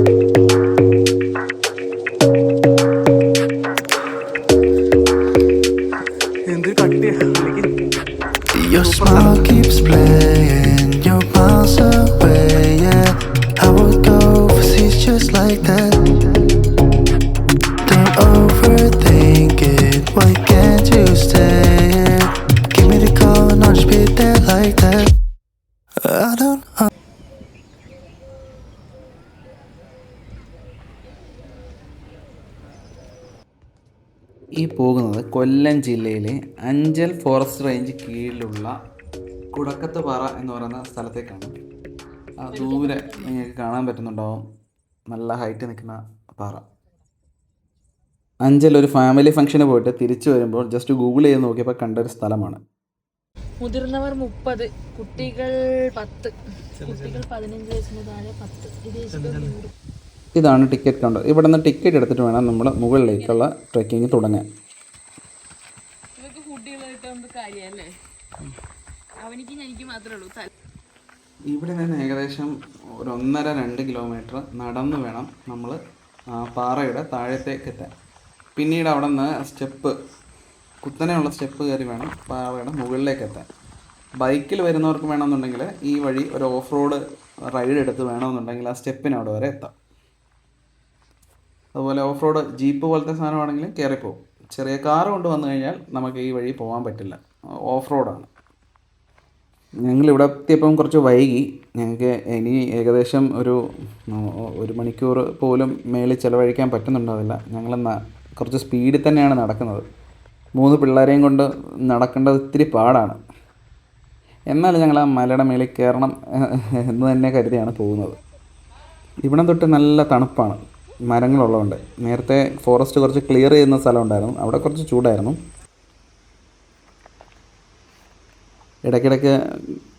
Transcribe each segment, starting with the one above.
Your smile keeps playing, your miles away, yeah. I would go overseas just like that. Don't overthink it, കൊല്ലം ജില്ലയിലെ Anchal forest range കീഴിലുള്ള കുടക്കത്ത് പാറ എന്ന് പറയുന്ന സ്ഥലത്തേക്കാണ്. ആ ദൂരെ നിങ്ങൾക്ക് കാണാൻ പറ്റുന്നുണ്ടാവും. നല്ല ഹൈറ്റ് നിൽക്കുന്ന പാറ. അഞ്ചൽ ഒരു ഫാമിലി ഫംഗ്ഷന് പോയിട്ട് തിരിച്ചു വരുമ്പോൾ ജസ്റ്റ് ഗൂഗിൾ ചെയ്ത് നോക്കിയപ്പോൾ കണ്ട ഒരു സ്ഥലമാണ്. മുതിർന്നവർ മുപ്പത് കുട്ടികൾ പത്ത്. കുട്ടികൾ പതിനഞ്ച് വയസ്സിന് താഴെ പത്ത്. ഇതാണ് ടിക്കറ്റ് കൗണ്ടർ ഇവിടെ നിന്ന് ടിക്കറ്റ് എടുത്തിട്ട് വേണം നമ്മൾ മുകളിലേക്കുള്ള ട്രെക്കിങ് തുടങ്ങാൻ. ഉള്ളൂ. ഇവിടെ നിന്ന് ഏകദേശം ഒരു ഒന്നര രണ്ട് കിലോമീറ്റർ നടന്നു വേണം നമ്മൾ പാറയുടെ താഴത്തേക്ക് എത്താൻ. പിന്നീട് അവിടെ നിന്ന് സ്റ്റെപ്പ് കുത്തനെയുള്ള സ്റ്റെപ്പ് കയറി വേണം പാറയുടെ മുകളിലേക്ക് എത്താൻ. ബൈക്കിൽ വരുന്നവർക്ക് വേണമെന്നുണ്ടെങ്കിൽ ഈ വഴി ഒരു ഓഫ് റോഡ് റൈഡ് എടുത്ത് വേണമെന്നുണ്ടെങ്കിൽ ആ സ്റ്റെപ്പിന് അവിടെ വരെ എത്താം. അതുപോലെ ഓഫ് റോഡ് ജീപ്പ് പോലത്തെ സാധനമാണെങ്കിലും കയറിപ്പോവും. ചെറിയ കാർ കൊണ്ട് വന്നു കഴിഞ്ഞാൽ നമുക്ക് ഈ വഴി പോകാൻ പറ്റില്ല. ഓഫ് റോഡാണ് ഞങ്ങൾ ഇവിടെ എത്തിയപ്പം കുറച്ച് വൈകി. ഞങ്ങൾക്ക് ഇനി ഏകദേശം ഒരു ഒരു മണിക്കൂർ പോലും മേളിൽ ചിലവഴിക്കാൻ പറ്റുന്നുണ്ടാവില്ല. ഞങ്ങൾ കുറച്ച് സ്പീഡിൽ തന്നെയാണ് നടക്കുന്നത്. മൂന്ന് പിള്ളേരെയും കൊണ്ട് നടക്കേണ്ടത് ഇത്തിരി പാടാണ്. എന്നാലും ഞങ്ങൾ ആ മലയുടെ മേളിൽ കയറണം എന്ന് തന്നെ കരുതിയാണ് പോകുന്നത്. ഇവിടം തൊട്ട് നല്ല തണുപ്പാണ്. മരങ്ങളുള്ളതുകൊണ്ട്. നേരത്തെ ഫോറസ്റ്റ് കുറച്ച് ക്ലിയർ ചെയ്യുന്ന സ്ഥലമുണ്ടായിരുന്നു അവിടെ കുറച്ച് ചൂടായിരുന്നു. ഇടയ്ക്കിടയ്ക്ക്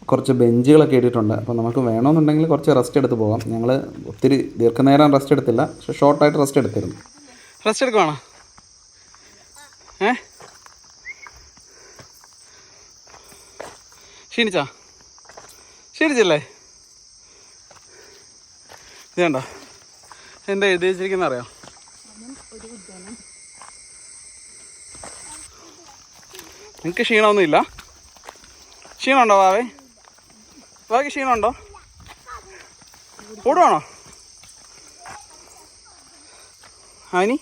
കുറച്ച് ബെഞ്ചുകളൊക്കെ ഇട്ടിട്ടുണ്ട്. അപ്പോൾ നമുക്ക് വേണമെന്നുണ്ടെങ്കിൽ കുറച്ച് റെസ്റ്റ് എടുത്ത് പോകാം. ഞങ്ങൾ ഒത്തിരി ദീർഘനേരം റെസ്റ്റ് എടുത്തില്ല. പക്ഷെ ഷോർട്ടായിട്ട് റെസ്റ്റ് എടുത്തിരുന്നു. റെസ്റ്റ് എടുക്കുവാണോ? ഏ? ക്ഷീണിച്ചാ? ക്ഷീണിച്ചല്ലേ? ഇതേണ്ടോ എന്താ എഴുതി വെച്ചിരിക്കുന്ന അറിയാം? നിങ്ങൾക്ക് ക്ഷീണമൊന്നുമില്ല? ക്ഷീണമുണ്ടോ വാവേ വാവയ്ക്ക് ക്ഷീണമുണ്ടോ? ഓടുവാണോ? അവനി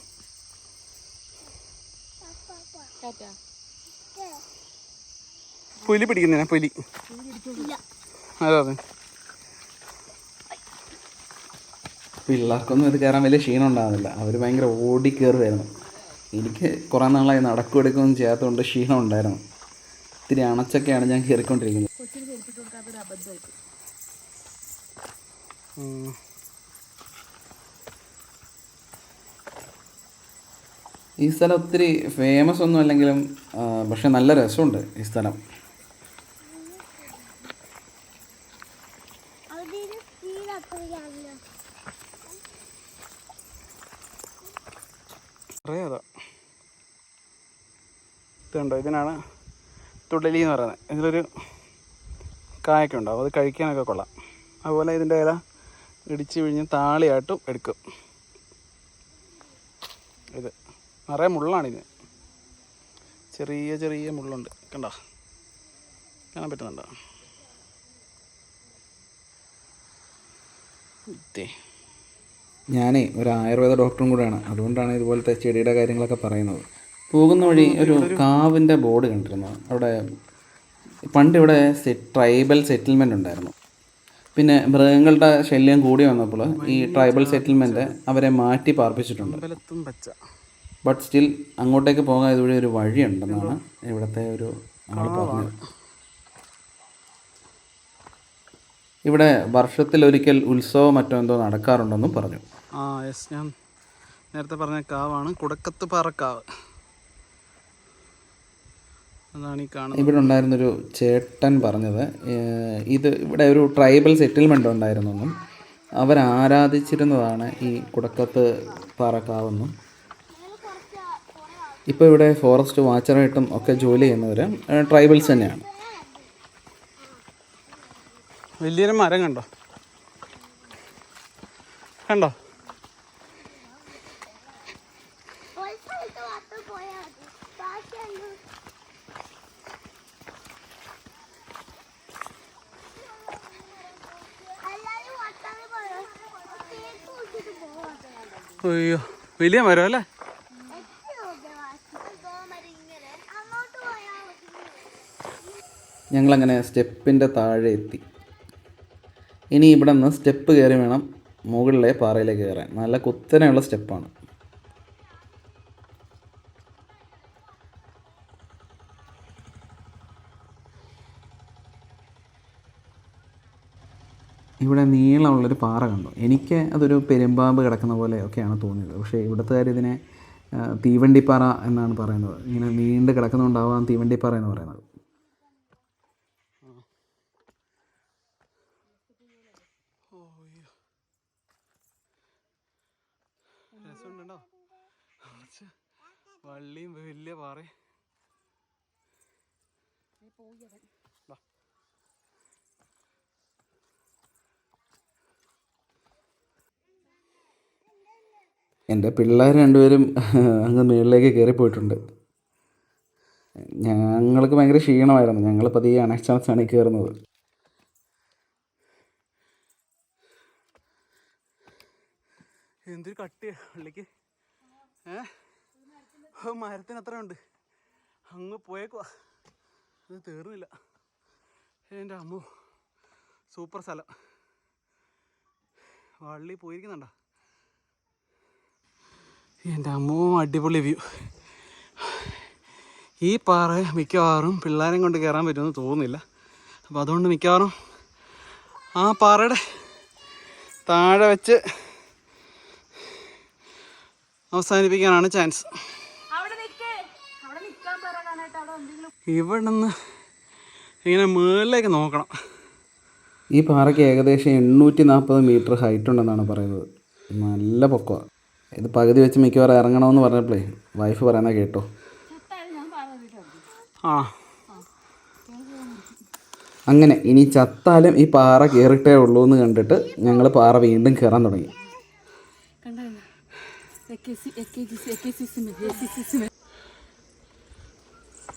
പുലി പിടിക്കുന്ന പുലി. അതെ അതെ. പിള്ളേർക്കൊന്നും ഇത് കയറാൻ വലിയ ക്ഷീണം ഉണ്ടാകുന്നില്ല അവർ ഭയങ്കര ഓടി കയറുമായിരുന്നു എനിക്ക് കുറേ നാളായി നടക്കും എടുക്കുകയൊന്നും ചെയ്യാത്തതുകൊണ്ട് ക്ഷീണം ഉണ്ടായിരുന്നു ഇത്തിരി അണച്ചൊക്കെയാണ് ഞാൻ കയറിക്കൊണ്ടിരിക്കുന്നത്. ഈ സ്ഥലം ഒത്തിരി ഫേമസ് ഒന്നും അല്ലെങ്കിലും പക്ഷെ നല്ല രസമുണ്ട് ഈ സ്ഥലം. അറിയാതാ ഇതുണ്ടോ ഇതിനാണ്? തുടലി എന്ന് പറയുന്നത്. ഇതിലൊരു കായൊക്കെ ഉണ്ടാവും അത് കഴിക്കാനൊക്കെ കൊള്ളാം. അതുപോലെ ഇതിന്റെ ഇല ഇടിച്ച് പിഴിഞ്ഞ് താളിയായിട്ടും എടുക്കും. ഇത് നിറയെ മുള്ളാണിത്. ചെറിയ ചെറിയ മുള്ളുണ്ട്. കണ്ടോ? കാണാൻ പറ്റുന്നുണ്ടോ? ഞാനേ ഒരു ആയുർവേദ ഡോക്ടറും കൂടെയാണ്. അതുകൊണ്ടാണ് ഇതുപോലത്തെ ചെടിയുടെ കാര്യങ്ങളൊക്കെ പറയുന്നത്. പോകുന്ന വഴി ഒരു കാവിന്റെ ബോർഡ് കണ്ടിരുന്നു. അവിടെ പണ്ട് ഇവിടെ ട്രൈബൽ സെറ്റിൽമെന്റ് ഉണ്ടായിരുന്നു. പിന്നെ മൃഗങ്ങളുടെ ശല്യം കൂടി വന്നപ്പോൾ ഈ ട്രൈബൽ സെറ്റിൽമെന്റ് അവരെ മാറ്റി പാർപ്പിച്ചിട്ടുണ്ട്. ബട്ട് സ്റ്റിൽ അങ്ങോട്ടേക്ക് പോകാൻ ഇതുവഴി ഒരു വഴിയുണ്ടെന്നാണ് ഇവിടുത്തെ ഒരു ആൾ പറഞ്ഞത്. ഇവിടെ വർഷത്തിലൊരിക്കൽ ഉത്സവം മറ്റോ എന്തോ നടക്കാറുണ്ടെന്നും പറഞ്ഞു. ആ യെസ് ഞാൻ നേരത്തെ പറഞ്ഞ കാവാണ്. കുടക്കത്ത് പാറക്കാവ്. ഇവിടെ ഉണ്ടായിരുന്നൊരു ചേട്ടൻ പറഞ്ഞത് ഇത് ഇവിടെ ഒരു ട്രൈബൽ സെറ്റിൽമെന്റ് ഉണ്ടായിരുന്നെന്നും അവരാരാധിച്ചിരുന്നതാണ് ഈ കുടക്കത്ത് പാറക്കാവെന്നും. ഇപ്പോൾ ഇവിടെ ഫോറസ്റ്റ് വാച്ചറായിട്ടും ഒക്കെ ജോലി ചെയ്യുന്നവർ ട്രൈബൽസ് തന്നെയാണ്. വലിയൊരു മരം കണ്ടോ? കണ്ടോ? അയ്യോ വലിയ മരം അല്ലേ? ഞങ്ങളങ്ങനെ സ്റ്റെപ്പിന്റെ താഴെ എത്തി. ഇനി ഇവിടെ നിന്ന് സ്റ്റെപ്പ് കയറി വേണം മുകളിലെ പാറയിലേക്ക് കയറാൻ. നല്ല കുത്തനെയുള്ള സ്റ്റെപ്പാണ്. നീളമുള്ളൊരു പാറ കണ്ടു. എനിക്ക് അതൊരു പെരുമ്പാമ്പ് കിടക്കുന്ന പോലെ ഒക്കെയാണ് തോന്നിയത്. പക്ഷേ ഇവിടുത്തുകാർ ഇതിനെ തീവണ്ടിപ്പാറ എന്നാണ് പറയുന്നത്. ഇങ്ങനെ നീണ്ട് കിടക്കുന്നുണ്ടാവാം തീവണ്ടിപ്പാറ എന്ന് പറയുന്നത്. വള്ളിയും വലിയ പാറ എന്റെ പിള്ളേർ രണ്ടുപേരും അങ്ങ് മുകളിലേക്ക് കയറിപ്പോയിട്ടുണ്ട്. ഞങ്ങൾക്ക് ഭയങ്കര ക്ഷീണമായിരുന്നു. ഞങ്ങൾ പതിയെ അണച്ചാണ് കയറുന്നത്. എന്തൊരു കട്ടിയ ഉള്ളിക്ക് ഏ? ഓ, മരത്തിന് അത്ര ഉണ്ട്. അങ്ങ് പോയേക്കുവാ. ഇത് തീർന്നില്ല. എന്റെ അമ്മു സൂപ്പർ സ്ഥലം. വള്ളി പോയിരിക്കുന്നുണ്ടോ? എന്റെ അമ്മോ അടിപൊളി വ്യൂ ഈ പാറ മിക്കവാറും പിള്ളേരെ കൊണ്ട് കയറാൻ പറ്റുമെന്ന് തോന്നുന്നില്ല. അപ്പോൾ അതുകൊണ്ട് മിക്കവാറും ആ പാറയുടെ താഴെ വെച്ച് അവസാനിപ്പിക്കാനാണ് ചാൻസ് അവിടെ നിൽക്കേ അവിടെ നിൽക്കാൻ പറയാനായിട്ട് അവിടെ എന്തെങ്കിലും ഇവിടെ ഇങ്ങനെ മുകളിലേക്ക് നോക്കണം. ഈ പാറയ്ക്ക് ഏകദേശം എണ്ണൂറ്റി നാൽപ്പത് മീറ്റർ ഹൈറ്റ് ഉണ്ടെന്നാണ് പറയുന്നത്. നല്ല പൊക്കമാണ് ഇത് പകുതി വെച്ച് മിക്കവാറും ഇറങ്ങണമെന്ന് പറഞ്ഞപ്പോഴേ വൈഫ് പറയുന്നത് കേട്ടോ. ആ. അങ്ങനെ ഇനി ചത്താലും ഈ പാറ കയറിട്ടേ ഉള്ളൂ എന്ന് കണ്ടിട്ട് ഞങ്ങൾ പാറ വീണ്ടും കയറാൻ തുടങ്ങി.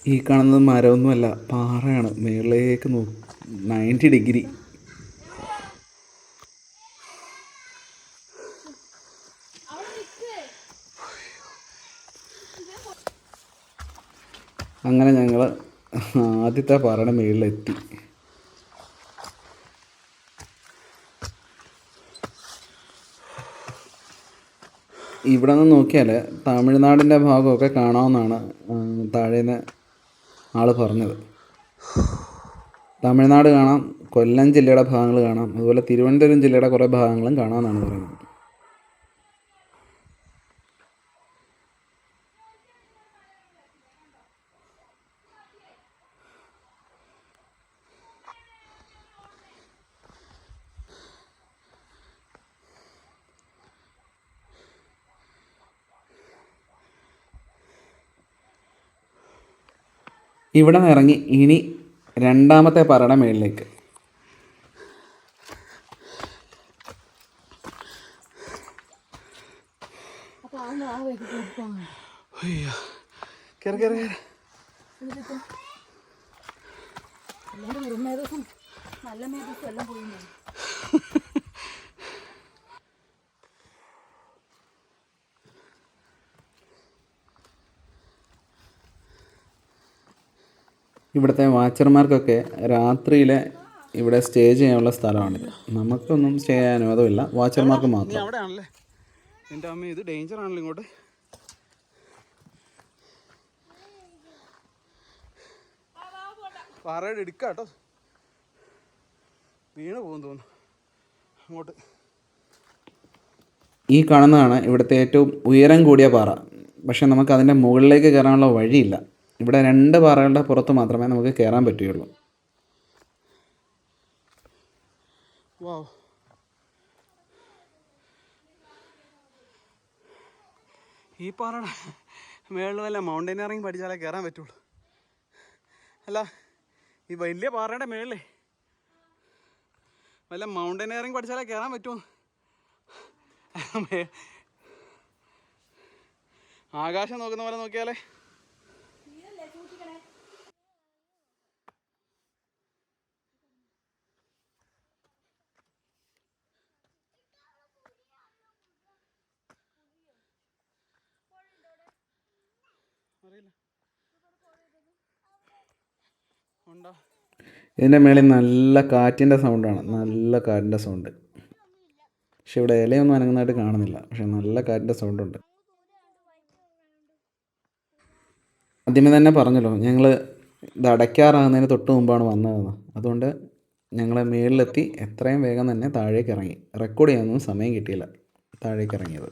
ഈ കാണുന്നത് മരമൊന്നുമല്ല പാറയാണ്. മേളിലേക്ക് നോ നയന്റി ഡിഗ്രി അങ്ങനെ ഞങ്ങൾ ആദ്യത്തെ പാറയുടെ മുകളിലെത്തി ഇവിടെ നിന്ന് നോക്കിയാൽ തമിഴ്നാടിന്റെ ഭാഗമൊക്കെ കാണാമെന്നാണ് താഴേന്ന് ആൾ പറഞ്ഞത്. തമിഴ്നാട് കാണാം കൊല്ലം ജില്ലയുടെ ഭാഗങ്ങൾ കാണാം അതുപോലെ തിരുവനന്തപുരം ജില്ലയുടെ കുറേ ഭാഗങ്ങളും കാണാമെന്നാണ് പറയുന്നത്. ഇവിടെ നിന്ന് ഇറങ്ങി ഇനി രണ്ടാമത്തെ പാറയുടെ മുകളിലേക്ക് കയറി നല്ല മേടിച്ച് എല്ലാം പോയി ഇവിടുത്തെ വാച്ചർമാർക്കൊക്കെ രാത്രിയിൽ ഇവിടെ സ്റ്റേ ചെയ്യാനുള്ള സ്ഥലമാണിത്. നമുക്കൊന്നും സ്റ്റേ ചെയ്യാൻ അനുവാദമില്ല. വാച്ചർമാർക്ക് മാത്രം. എന്റെ അമ്മ ഇത് ഡേഞ്ചർ ആണല്ലോ ഇങ്ങോട്ട്. പാറയുടെ എടുക്കാം കേട്ടോ. വീണ് പോകും തോന്നുന്നു. അങ്ങോട്ട്. ഈ കാണുന്നതാണ് ഇവിടുത്തെ ഏറ്റവും ഉയരം കൂടിയ പാറ. പക്ഷെ നമുക്ക് അതിന്റെ മുകളിലേക്ക് കയറാനുള്ള വഴിയില്ല. ഇവിടെ രണ്ട് പാറകളുടെ പുറത്ത് മാത്രമേ നമുക്ക് കയറാൻ പറ്റുകയുള്ളൂ. വാവ് ഈ പാറയുടെ മേളിൽ വല്ല മൗണ്ടൈനറിങ് പഠിച്ചാലേ കയറാൻ പറ്റുള്ളൂ. അല്ല ഈ വലിയ പാറയുടെ മേളിലേ വല്ല മൗണ്ടൈനറിങ് പഠിച്ചാലേ കയറാൻ പറ്റുമോ ആകാശം നോക്കുന്ന പോലെ നോക്കിയാലേ അറിയില്ല. ഉണ്ടോ? ഇതിന്റെ മേളിൽ നല്ല കാറ്റിന്റെ സൗണ്ടാണ് നല്ല കാറ്റിന്റെ സൗണ്ട് പക്ഷെ ഇവിടെ ഇലയൊന്നും അനങ്ങുന്നതായിട്ട് കാണുന്നില്ല. പക്ഷെ നല്ല കാറ്റിന്റെ സൗണ്ടുണ്ട് ആദ്യമേ തന്നെ പറഞ്ഞല്ലോ ഞങ്ങൾ ഇത് അടയ്ക്കാറാകുന്നതിന് തൊട്ട് മുമ്പാണ് വന്നതെന്ന്. അതുകൊണ്ട് ഞങ്ങൾ മേളിലെത്തി എത്രയും വേഗം തന്നെ താഴേക്ക് ഇറങ്ങി. റെക്കോർഡ് ചെയ്യാനൊന്നും സമയം കിട്ടിയില്ല. താഴേക്ക് ഇറങ്ങിയത്.